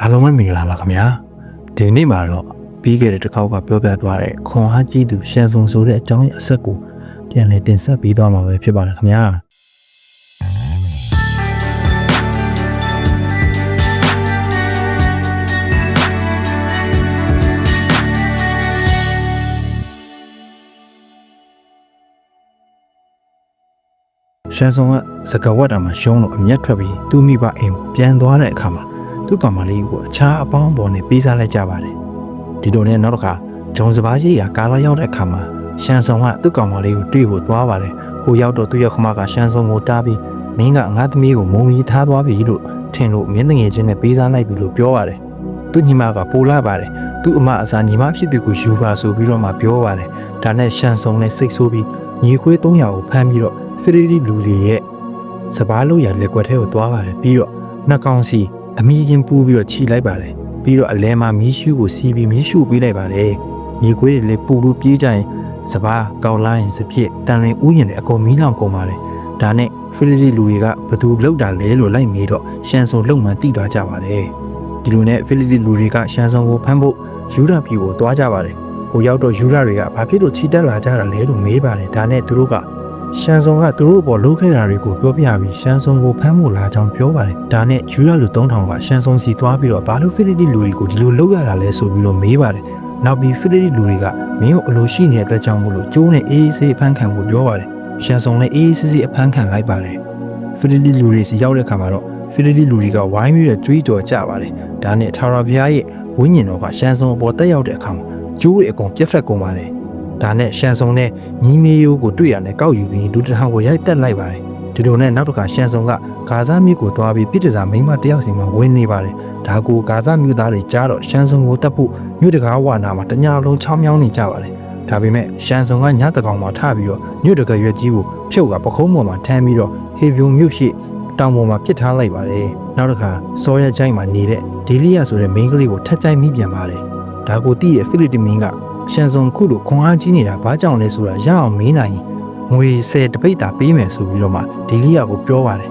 အားလုံးပဲမင်္ဂလာပါခင်ဗျာဒီနေ့မှာတော့ပြီးခဲ့တဲ့တစ်ခေါက်ကပြောပြသွားတဲ့ခွန်အားကြီးသူရှန်ဆုံဆိုတဲ့အကြောင်းအဆက်ကိုပြန်လည်တင်ဆက်ပေးသွားမှာပဲဖြစ်ပါတယ်ခင်ဗျာရှန်ဆုံကစကဝတ်တာမှာရှုံးလို့အမျက်ထွက်ပြီးသူ့မိဘအိမ်ကိုပြန်သွားတဲ့အခါမှာ သူ့ကောင်မလေးကိုအခြားအပေါင်းပေါ်နဲ့ပေးစားလိုက်ကြပါတယ်ဒီလိုနဲ့နောက်တစ်ခါဂျုံစပါးကြီးရာကာလာရောက်တဲ့အခါမှာရှန်ဆုံကသူ့ကောင်မလေးကိုတွေ့ဖို့သွားပါတယ်ဟိုရောက်တော့သူ့ရဲ့ခမကရှန်ဆုံကိုတားပြီးမင်းကငါသမီးကိုမုံမီထားသွားပြီလို့ထင်လို့မင်းတငယ်ချင်းနဲ့ပေးစားလိုက်ပြီလို့ပြောပါတယ်သူ့ညီမကပိုလာပါတယ်သူ့အမအစာညီမဖြစ်သူကိုယူပါဆိုပြီးတော့မှပြောပါတယ်ဒါနဲ့ရှန်ဆုံနဲ့စိတ်ဆိုးပြီးညီခွေး300ကိုဖမ်းပြီးတော့ဖရီဒီလူတွေရဲ့စပားလို့ရလက်ကွက်ထဲကိုသွားပါတယ်ပြီးတော့နှက်ကောင်စီ အမီးချင်းပူးပြီးတော့ခြိလိုက်ပါတယ်ပြီးတော့အလဲမှာမီးရှူးကိုစီးပြီးမီးရှူပေးလိုက်ပါတယ်ညီခွေးတွေလည်းပူပူပြေးကြရင်စပားကောက်လိုက်ရင်စဖြစ်တန်လင်ဥယျာဉ်နဲ့အကုန်မီးလောင်ကုန်ပါတယ်ဒါနဲ့ဖရီဒီလူတွေကဘသူလောက်တာလဲလို့လိုက်မေးတော့ရှန်ဆုံလုံမှန်တိသွားကြပါတယ်ဒီလိုနဲ့ဖီလစ်လူတွေကရှန်ဆုံကိုဖမ်းဖို့ယူဒပြည်ကိုသွားကြပါတယ်။ဟိုရောက်တော့ယူဒတွေကဘာဖြစ်လို့ချီတက်လာကြတာလဲလို့မေးပါတယ်။ဒါနဲ့သူတို့က ရှန်ဆုံကသူတို့အပေါ်လှုပ်ခဲ့တာတွေကိုပြောပြပြီးရှန်ဆုံကိုဖမ်းဖို့လာကြောင်းပြောပါတယ်။ဒါနဲ့ယူဒလူ3000ကရှန်ဆုံစီသွားပြီးတော့ဘာလို့ဖီလစ်လူတွေကိုဒီလိုလှုပ်ရတာလဲဆိုပြီးတော့မေးပါတယ်။နောက်ပြီးဖီလစ်လူတွေကမင်းကိုအလိုရှိနေတဲ့အတွက်ကြောင့်မို့လို့ကျိုးနဲ့အေးအေးဆေးအဖမ်းခံဖို့ပြောပါတယ်။ရှန်ဆုံလည်းအေးအေးဆေးဆေးအဖမ်းခံလိုက်ပါတယ်။ဖီလီလီလူတွေစီရောက်တဲ့အခါမှာတော့ဖီလီလီလူတွေကဝိုင်းပြီးတော့ကြွေးကြော်ကြပါတယ်။ဒါနဲ့ထာဝရဘုရားရဲ့ဝိညာဉ်တော်ကရှန်ဆုံအပေါ်တက်ရောက်တဲ့အခါမှာကျိုးတွေအကုန်ပြက်ဖက်ကုန်ပါတယ်။ ဒါနဲ့ရှန်ဆုံနဲ့ညီမေယိုးကိုတွေ့ရတဲ့ကောက်ယူပြီးလူတစ်ထောင်ကိုရိုက်တက်လိုက်ပါတယ်။ဒီလိုနဲ့နောက်တစ်ခါရှန်ဆုံကဂါဇာမြို့ကိုသွားပြီးပြည်တစားမိန်းမတစ်ယောက်စီမှာဝင်နေပါတယ်။ဒါကိုဂါဇာမြို့သားတွေကြားတော့ရှန်ဆုံကိုတက်ဖို့မြို့တကားဝါနာမှာတညာလုံးချောင်းမြောင်းနေကြပါတယ်။ဒါပေမဲ့ရှန်ဆုံကညတကောင်မှာထပြီးတော့မြို့တကရွက်ကြီးကိုဖြုတ်ကပခုံးပေါ်မှာထမ်းပြီးတော့ဟေဗျုံမြို့ရှိတောင်ပေါ်မှာပစ်ထားလိုက်ပါတယ်နောက်တစ်ခါစောရချိုင်းမှာနေတဲ့ဒေလီယာဆိုတဲ့မိန်းကလေးကိုထက်ကြိုက်မိပြန်ပါတယ်ဒါကိုသိတဲ့ဖိလစ်တမင်းက ရှန်ဆုံခုလိုခွန်အားကြီးနေတာဘာကြောင့်လဲဆိုတာရအောင်မေးနိုင်ရင်ငွေ10တပိတ်တာပေးမယ်ဆိုပြီးတော့မှဒေလီယာကိုပြောပါတယ်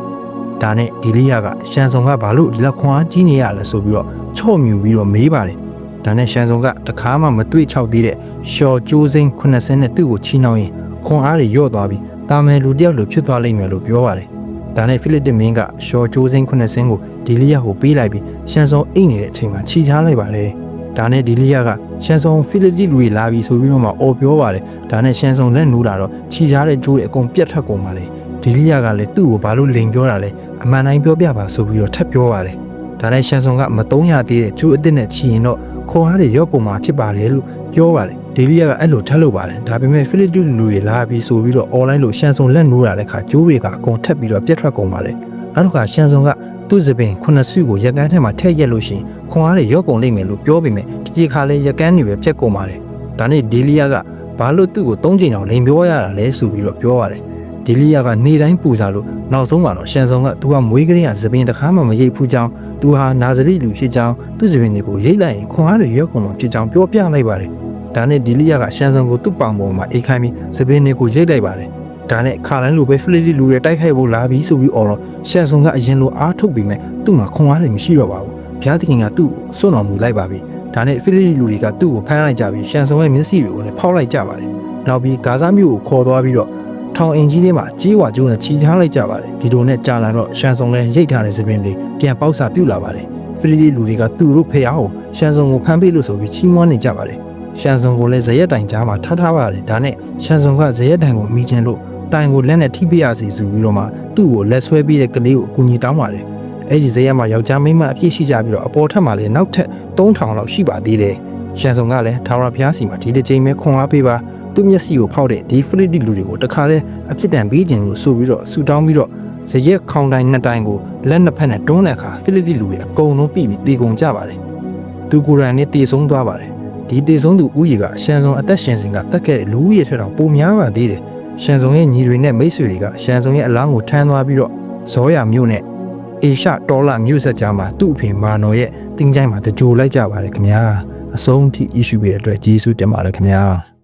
ဒါနဲ့ဒေလီယာကရှန်ဆုံကဘာလို့ဒီလောက်ခွန်အားကြီးနေရလဲဆိုပြီးတော့ချော့မြူပြီးတော့မေးပါတယ်ဒါနဲ့ရှန်ဆုံကတခါမှမတွေ့ချောက်သေးတဲ့ရှော်ကျိုးစိမ်း80နဲ့သူ့ကိုချီနှောင်းရင်ခွန်အားတွေရော့သွားပြီးတာမယ်လူတယောက်လိုဖြစ်သွားလိမ့်မယ်လို့ပြောပါတယ်။ဒါနဲ့ဖိလစ်တစ်မင်းကရှော်ကျိုးစိမ်း80ကိုဒီလီယာကိုပေးလိုက်ပြီးရှန်ဆုံအိတ်နေတဲ့အချိန်မှာခြိထားလိုက်ပါတယ်။ ဒါနဲ့ဒီလီယာကရှန်ဆုံဖိလစ်တီလူတွေလာပြီးဆိုပြီးတော့မှအော်ပြောပါတယ်။ဒါနဲ့ရှန်ဆုံလက်နိုးတာတော့ခြိထားတဲ့ကျိုးတွေအကုန်ပြတ်ထွက်ကုန်ပါလေ။ဒီလီယာကလည်းသူ့ကိုဘာလို့လိန်ပြောတာလဲအမှန်တိုင်းပြောပြပါဆိုပြီးတော့ထပ်ပြောပါတယ်။ဒါနဲ့ရှန်ဆုံကမတုံးရသေးတဲ့ကျိုးအစ်စ်နဲ့ခြိရင်တော့ခေါ်အားတွေရော့ကုန်မှာဖြစ်ပါတယ်လို့ပြောပါတယ်ဒေလီယာကအဲ့လိုထက်လို့ပါတယ်ဒါပေမဲ့ဖိလစ်တူလူတွေလာပြီးဆိုပြီးတော့ online လို့ရှန်ဆုံလက်နိုးရတဲ့ခါကျိုးတွေကအကုန်ထက်ပြီးတော့ပြတ်ထွက်ကုန်ပါတယ်နောက်တစ်ခါရှန်ဆုံက သူ့စပင်ခုနှစ်စုကိုရက်ကန်းထဲမှာထည့်ရက်လို့ရှိရင်ခွန်အားတွေရော့ကုန်လိမ့်မယ်လို့ပြောပေမဲ့ဒီခါလဲရက်ကန်းတွေပဲပြတ်ကုန်ပါတယ်ဒါနဲ့ဒေလီယာကဘာလို့သူ့ကိုသုံးချိန်အောင်လိန်ပြောရတာလဲဆိုပြီးတော့ပြောပါတယ်ဒေလီယာကနေတိုင်းပူစားလို့နောက်ဆုံးမှာတော့ရှန်ဆုံကသူကမွေးကလေးကသပင်တစ်ခါမှမရိပ်ဖူးကြောင်းသူဟာနာဇရိလူဖြစ်ကြောင်းသူ့သပင်တွေကိုရိပ်လိုက်ရင်ခွန်အားတွေရောက်ကုန်မှာဖြစ်ကြောင်းပြောပြလိုက်ပါတယ်။ဒါနဲ့ဒီလီယာကရှန်ဆုံကိုသူ့ပောင်ပေါ်မှာအိတ်ခိုင်းပြီးသပင်တွေကိုရိပ်လိုက်ပါတယ်။ ဒါနဲ့ခါလိုင်းလိုပဲဖလီလီလူတွေတိုက်ခိုက်ဖို့လာပြီးဆိုပြီးအော်တော့ရှန်ဆုံကအရင်လိုအားထုတ်ပြီးမဲ့သူ့မှာခွန်အားတွေမရှိတော့ပါဘူး။ဘုရားသခင်ကသူ့ကိုစွန့်တော်မူလိုက်ပါပြီ။ဒါနဲ့ဖလီလီလူတွေကသူ့ကိုဖမ်းလိုက်ကြပြီးရှန်ဆုံရဲ့မျက်စိတွေကိုလည်းဖောက်လိုက်ကြပါတယ်။နောက်ပြီးဂါဇာမြို့ကိုခေါ်သွားပြီးတော့ထောင်အင်ကြီးထဲမှာကြီးဝါကျိုးနဲ့ချီထားလိုက်ကြပါတယ်ဒီလိုနဲ့ကြာလာတော့ရှန်ဆုံလည်းရိတ်ထားတဲ့သပင်လေးပြန်ပေါက်စာပြုတ်လာပါတယ်ဖရီလီလူတွေကသူ့တို့ဖះကိုရှန်ဆုံကိုဖမ်းပေးလို့ဆိုပြီးချီးမွမ်းနေကြပါတယ်ရှန်ဆုံကိုလည်းဇရက်တိုင်ကြားမှာထားထားပါတယ်ဒါနဲ့ရှန်ဆုံကဇရက်တိုင်ကိုမိချင်လို့ တိုင်ကိုလက်နဲ့ထိပြရစီဆိုပြီးတော့မှသူ့ကိုလက်ဆွဲပြီးတဲ့ကလေးကိုအကူအညီတောင်းပါတယ်အဲ့ဒီဇရက်မှာယောက်ျားမိန်းမအပြည့်ရှိကြပြီးတော့အပေါ်ထက်မှာလည်းနောက်ထပ်3000လောက်ရှိပါသေးတယ်ရှန်ဆုံကလည်းထာဝရဘုရားစီမှာဒီတစ်ချိန်ပဲခွန်အားပေးပါသူ့မျက်စိကိုဖောက်တဲ့ဒီဖရစ်တီလူတွေကိုတခါလဲအဖြစ်တန်ပေးခြင်းလို့ဆိုပြီးတော့ဆူတောင်းပြီးတော့ဇရက်ခေါင်တိုင်းနှစ်တိုင်းကိုလက်နှစ်ဖက်နဲ့တွန်းတဲ့အခါဖိလစ်တီလူတွေအကုန်လုံးပြီးပြီးတေကုန်ကြပါတယ်။သူကိုယ်တိုင်နဲ့တေဆုံးသွားပါတယ်။ဒီတေဆုံးသူဥယျာကအရှန်ဆုံးအသက်ရှင်စဉ်ကတက်ခဲ့တဲ့လူဦးရေထက်တောင်ပိုများပါသေးတယ်။ ရှန်ဆုံးရဲ့ညီတွေနဲ့မိတ်ဆွေတွေကရှန်ဆုံးရဲ့အလောင်းကိုထမ်းသွားပြီးတော့ဇောရမြို့နဲ့အေရှတော်လာမြို့ဆက်ကြားမှာသူ့အဖေမာနော်ရဲ့တင်းချိုင်းမှာတကြိုလိုက်ကြပါတယ်ခင်ဗျာ။အဆုံးထိ issue ပြတဲ့အတွက်ကျေးဇူးတင်ပါတယ်ခင်ဗျာ။